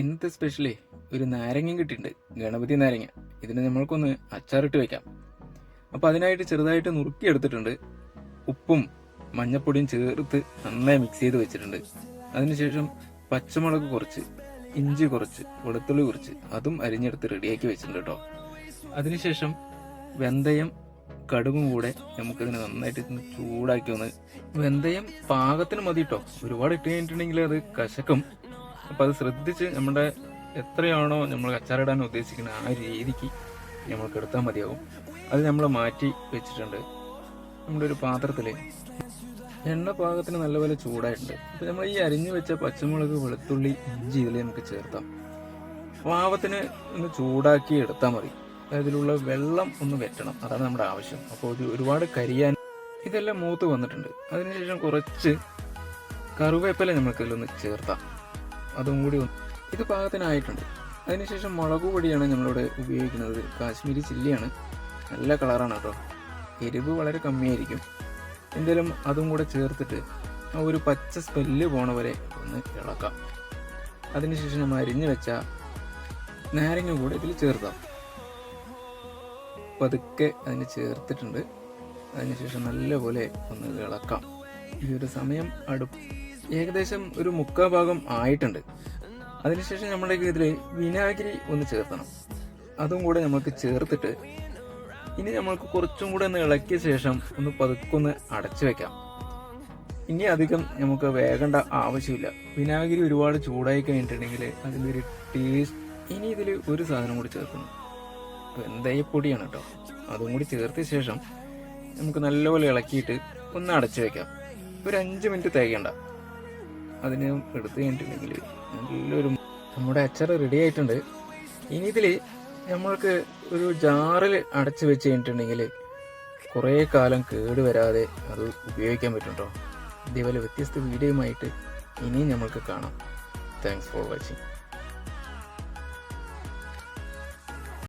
ഇന്നത്തെ സ്പെഷ്യലി ഒരു നാരങ്ങയും കിട്ടിയിട്ടുണ്ട്. ഗണപതി നാരങ്ങ. ഇതിന് നമ്മൾക്കൊന്ന് അച്ചാറിട്ട് വെക്കാം. അപ്പോൾ അതിനായിട്ട് ചെറുതായിട്ട് നുറുക്കി എടുത്തിട്ടുണ്ട്. ഉപ്പും മഞ്ഞപ്പൊടിയും ചേർത്ത് നന്നായി മിക്സ് ചെയ്ത് വെച്ചിട്ടുണ്ട്. അതിനുശേഷം പച്ചമുളക് കുറച്ച് ഇഞ്ചി കുറച്ച് വെളുത്തുള്ളി കുറച്ച് അതും അരിഞ്ഞെടുത്ത് റെഡിയാക്കി വെച്ചിട്ടുണ്ട് കേട്ടോ അതിനുശേഷം വെന്തയം കടുകും കൂടെ നമുക്കിതിനെ നന്നായിട്ട് ചൂടാക്കി ഒന്ന് വെന്തയം പാകത്തിന് മതി കേട്ടോ ഒരുപാട് ഇട്ട് കഴിഞ്ഞിട്ടുണ്ടെങ്കിൽ അത് കശക്കും. അപ്പൊ അത് ശ്രദ്ധിച്ച് നമ്മുടെ എത്രയാണോ നമ്മൾ കച്ചാറിടാൻ ഉദ്ദേശിക്കുന്ന ആ രീതിക്ക് നമ്മൾക്ക് എടുത്താൽ മതിയാവും. അത് നമ്മൾ മാറ്റി വെച്ചിട്ടുണ്ട്. നമ്മുടെ ഒരു പാത്രത്തിൽ എണ്ണ പാകത്തിന് നല്ലപോലെ ചൂടായിട്ടുണ്ട്. അപ്പോൾ നമ്മൾ ഈ അരിഞ്ഞു വെച്ച പച്ചമുളക് വെളുത്തുള്ളി ഇഞ്ചി ഇതിൽ നമുക്ക് ചേർത്താം. പാവത്തിന് ഒന്ന് ചൂടാക്കി എടുത്താൽ മതി. അതിലുള്ള വെള്ളം ഒന്ന് വെറ്റണം അതാണ് നമ്മുടെ ആവശ്യം. അപ്പോൾ ഇത് ഒരുപാട് കരിയാൻ ഇതെല്ലാം മൂത്ത് വന്നിട്ടുണ്ട്. അതിനുശേഷം കുറച്ച് കറുവേപ്പില നമുക്ക് ഇതിലൊന്ന് ചേർത്താം. അതും കൂടി ഇത് പാകത്തിനായിട്ടുണ്ട്. അതിനുശേഷം മുളക് പൊടിയാണ് നമ്മളിവിടെ ഉപയോഗിക്കുന്നത്. കാശ്മീരി ചില്ലിയാണ്. നല്ല കളറാണ് കേട്ടോ. എരിവ് വളരെ കമ്മിയായിരിക്കും. എന്തായാലും അതും കൂടെ ചേർത്തിട്ട് ആ ഒരു പച്ച സ്മെല്ല് പോണ വരെ ഒന്ന് ഇളക്കാം. അതിനുശേഷം നമ്മൾ അരിഞ്ഞു വെച്ച നാരങ്ങ കൂടെ ഇതിൽ ചേർക്കാം. പതുക്കെ അതിന് ചേർത്തിട്ടുണ്ട്. അതിനുശേഷം നല്ലപോലെ ഒന്ന് ഇളക്കാം. ഈ ഒരു സമയം അടു ഏകദേശം ഒരു മുക്കാ ഭാഗം ആയിട്ടുണ്ട്. അതിനുശേഷം നമ്മുടെ ഇതിൽ വിനാഗിരി ഒന്ന് ചേർത്തണം. അതും കൂടെ നമുക്ക് ചേർത്തിട്ട് ഇനി നമ്മൾക്ക് കുറച്ചും കൂടെ ഒന്ന് ഇളക്കിയ ശേഷം ഒന്ന് പതുക്കൊന്ന് അടച്ചു വെക്കാം. ഇനി അധികം നമുക്ക് വേകേണ്ട ആവശ്യമില്ല. വിനാഗിരി ഒരുപാട് ചൂടായി കഴിഞ്ഞിട്ടുണ്ടെങ്കിൽ അതിന്റെ ഒരു ടേസ്റ്റ് ഇനി ഇതിൽ ഒരു സാധനം കൂടി ചേർക്കുന്നു വെന്തയപ്പൊടിയാണ് കേട്ടോ അതും കൂടി ചേർത്തിയ ശേഷം നമുക്ക് നല്ലപോലെ ഇളക്കിയിട്ട് ഒന്ന് അടച്ചു വെക്കാം. ഒരു അഞ്ച് മിനിറ്റ് തേക്കണ്ട അതിന് എടുത്തു കഴിഞ്ഞിട്ടുണ്ടെങ്കിൽ നല്ലൊരു നമ്മുടെ അച്ചാർ റെഡി ആയിട്ടുണ്ട്. ഇനി ഇതിൽ നമ്മൾക്ക് ഒരു ജാറിൽ അടച്ച് വെച്ച് കഴിഞ്ഞിട്ടുണ്ടെങ്കിൽ കുറേ കാലം കേട് വരാതെ അത് ഉപയോഗിക്കാൻ പറ്റും ഇതേപോലെ വ്യത്യസ്ത വീഡിയോയുമായിട്ട് ഇനിയും നമ്മൾക്ക് കാണാം. Thanks for watching